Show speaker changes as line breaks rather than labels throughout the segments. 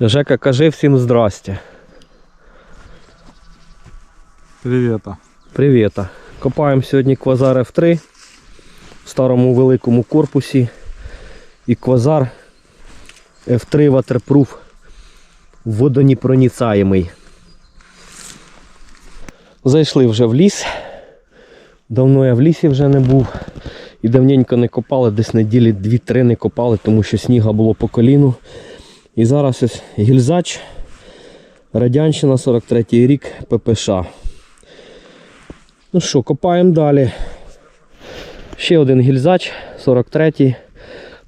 Жека, кажи всім здрасте.
Привіта.
Привіта. Копаємо сьогодні квазар F3 в старому великому корпусі. І квазар F3 Waterproof водонепроницаємий. Зайшли вже в ліс. Давно я в лісі вже не був. І давненько не копали, десь неділі 2-3 не копали, тому що сніга було по коліну. І зараз ось гільзач, Радянщина 43-й рік, ППШ. Ну що, копаємо далі. Ще один гільзач, 43-й,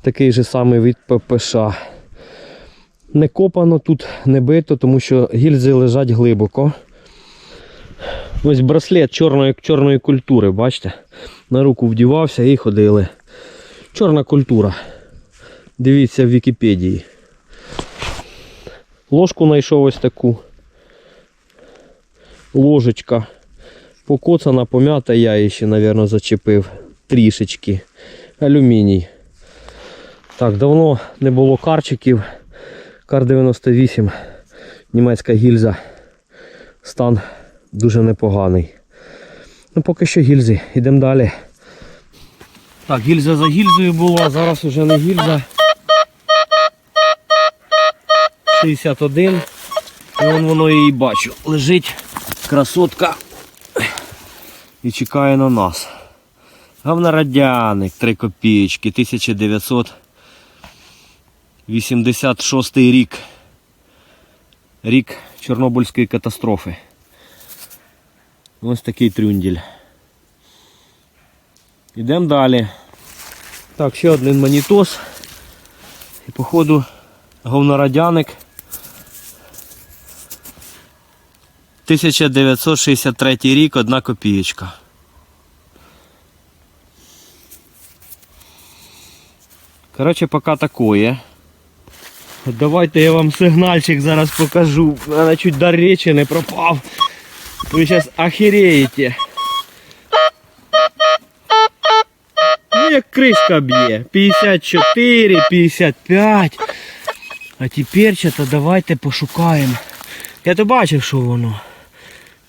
такий же самий від ППШ. Не копано тут, не бито, тому що гільзи лежать глибоко. Ось браслет чорної, чорної культури, бачите? На руку вдівався і ходили. Чорна культура. Дивіться в Вікіпедії. Ложку знайшов ось таку. Ложечка. Покоцана, пом'ята, я її ще, мабуть, зачепив. Трішечки. Алюміній. Так, давно не було карчиків. Кар 98. Німецька гільза. Стан дуже непоганий. Ну, поки що гільзи. Йдемо далі. Так, гільза за гільзою була, зараз вже не гільза. 61. І вон воно її бачу. Лежить красотка і чекає на нас. Говнорадяник, 3 копійки, 1986 рік. Рік Чорнобильської катастрофи. Ось такий трюнділь. Йдемо далі. Так, ще один манітос. І походу говнорадяник. 1963 рік, одна копієчка. Коротше, поки такое. Давайте я вам сигнальчик зараз покажу. Мене чуть дар речі не пропав. Ви зараз охереєте. Ну, як кришка б'є. 54, 55. А тепер давайте пошукаємо. Я то бачив, що воно.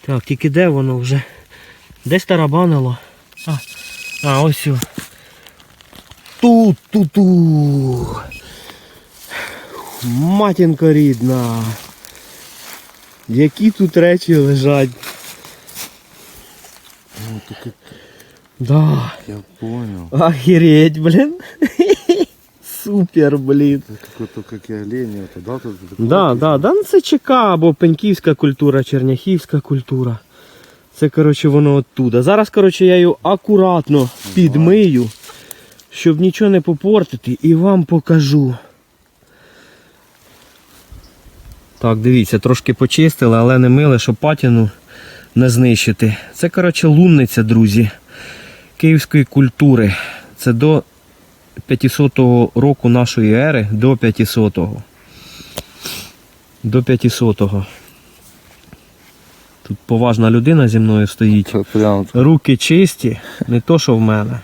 Так, тільки де воно вже? Десь тарабанило. А, а ось. о. Тут, тут, тут. Матінка рідна. Які тут речі лежать.
Ну, так
Да.
я понял.
Охереть, блин. Супер, блин.
Это какой-то, как и олень, это, да? Тут
Да, да, да, ну це ЧК або пеньківська культура, черняхівська культура. Це, коротше, воно оттуда. Зараз, коротше, я її акуратно підмию, щоб нічого не попортити, і вам покажу. Так, дивіться, трошки почистили, але не мили, щоб патіну не знищити. Це, коротше, лунниця, друзі, київської культури. Це до 500 року нашої ери, до 500-го. До 500-го. Тут поважна людина зі мною стоїть. Руки чисті, не то, що в мене.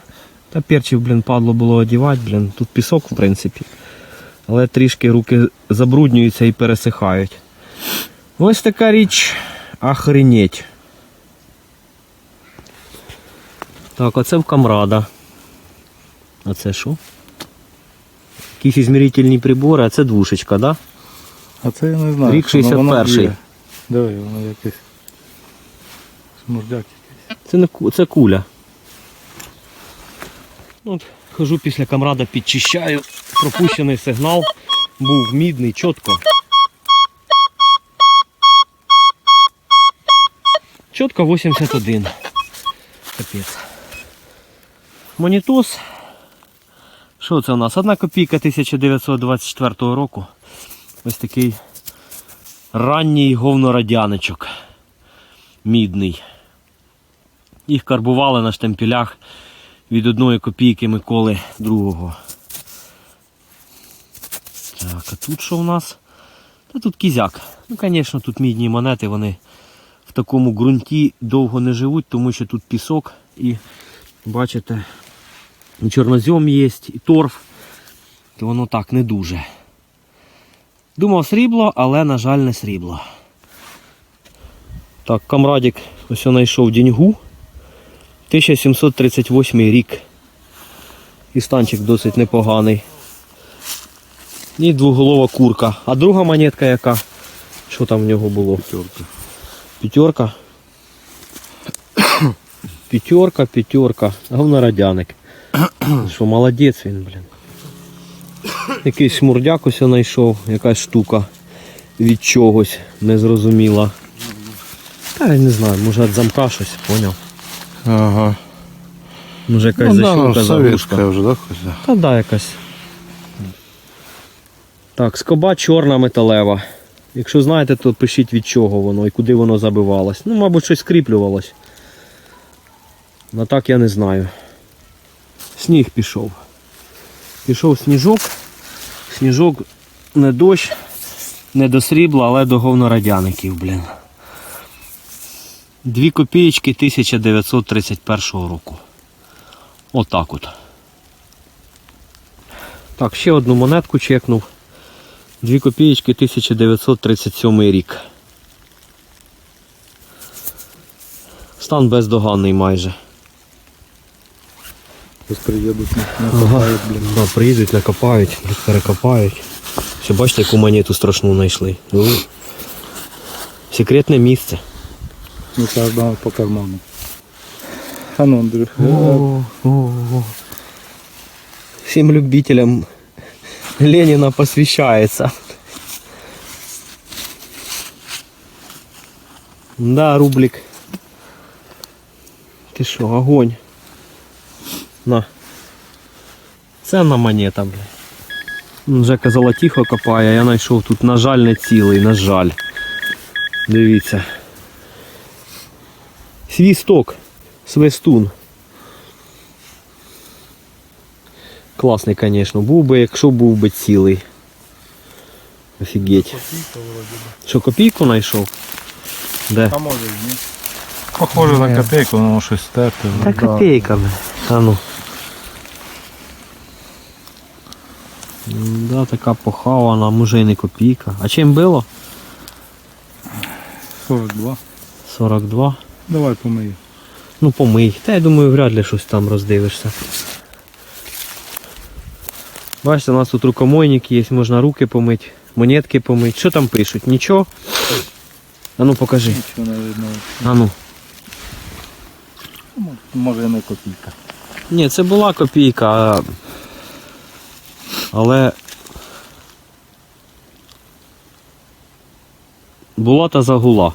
Та перчів, блін, падло було одівати, блін. Тут пісок, в принципі. Але трішки руки забруднюються і пересихають. Ось така річ охренеть. Так, оце в камрада. А це що? Якісь ізмірительні прибори, а це двушечка, да?
А це я не знаю.
Рік
що воно- воно
61-й.
є. Диви, воно якесь. Смурдяк якийсь.
Це не ку- це куля. От, хожу після камрада, підчищаю. Пропущений сигнал. Був мідний, чітко. Чітко 81. Капець. Монітос. Що це у нас? Одна копійка 1924 року. Ось такий ранній говнорадяничок. Мідний. Їх карбували на штемпелях від одної копійки Миколи II. Так, а тут що у нас? Та тут кізяк. Ну, звісно, тут мідні монети, вони в такому ґрунті довго не живуть, тому що тут пісок і бачите, чорнозьом є, і торф, то воно так не дуже. Думав срібло, але, на жаль, не срібло. Так, камрадік ось я знайшов деньгу. 1738 рік. І станчик досить непоганий. І двоголова курка. А друга монетка яка? Що там в нього було?
П'ятерка.
П'ятерка. П'ятерка, п'ятерка. Говнорадяник. Що, молодець він, блін. Якийсь шмурдяк ось знайшов, якась штука від чогось незрозуміла. Та я не знаю, може від замка щось, поняв.
Ага.
Може якась
Ну, да,
защілка,
ну,
заглушка.
вже, да, хоч? да?
Та да, якась. Так, скоба чорна металева. Якщо знаєте, то пишіть від чого воно і куди воно забивалось. Ну, мабуть, щось скріплювалось. Ну так я не знаю. Сніг пішов. Пішов сніжок. Сніжок не дощ, не до срібла, але до говнорадяників, блін. Дві копієчки 1931 року. Отак от. Так, ще одну монетку чекнув. Дві копієчки 1937 рік. Стан бездоганний майже.
Зараз приїдуть, не
Ага. Да, приїдуть, накопають, перекопають. Все, бачите, яку монету страшну знайшли. Ну, Секретне місце.
Ну, кожного по карману. А ну, Андрюх,
О, о, о. Всем любителям Ленина посвящается. Да, рублик. Ти що, огонь. На. Ценна монета, бля. М, Жека золотіхо копає, я знайшов тут, на жаль, не цілий, на жаль. Дивіться. Свісток. Свистун. Класний, звісно, був би, якщо був би цілий. Офігеть. Що, копійку знайшов? Де?
А може ні. Похоже на копейку, воно щось стерте.
Та копійка, бля. А ну. Да, така похавана, може і не копійка. А чим було?
42.
42.
Давай помию.
Ну помий. Та я думаю, вряд ли щось там роздивишся. Бачите, у нас тут рукомойник є, можна руки помити, монетки помити. Що там пишуть? Нічого? А ну покажи.
Нічого не видно.
А ну.
Може не копійка.
Ні, це була копійка, а... але була та загула.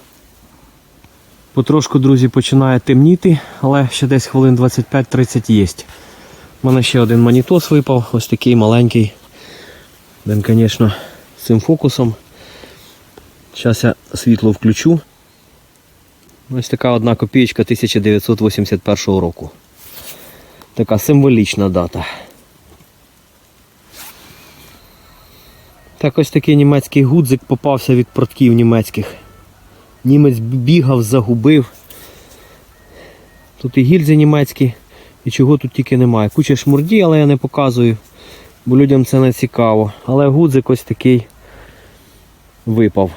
Потрошку, друзі, починає темніти, але ще десь хвилин 25-30 є. У мене ще один манітос випав, ось такий маленький. Він, звісно, з цим фокусом. Зараз я світло включу. Ось така одна копієчка 1981 року. Така символічна дата. Так ось такий німецький гудзик попався від портків німецьких. Німець бігав, загубив. Тут і гільзи німецькі, і чого тут тільки немає. Куча шмурді, але я не показую, бо людям це не цікаво. Але гудзик ось такий випав.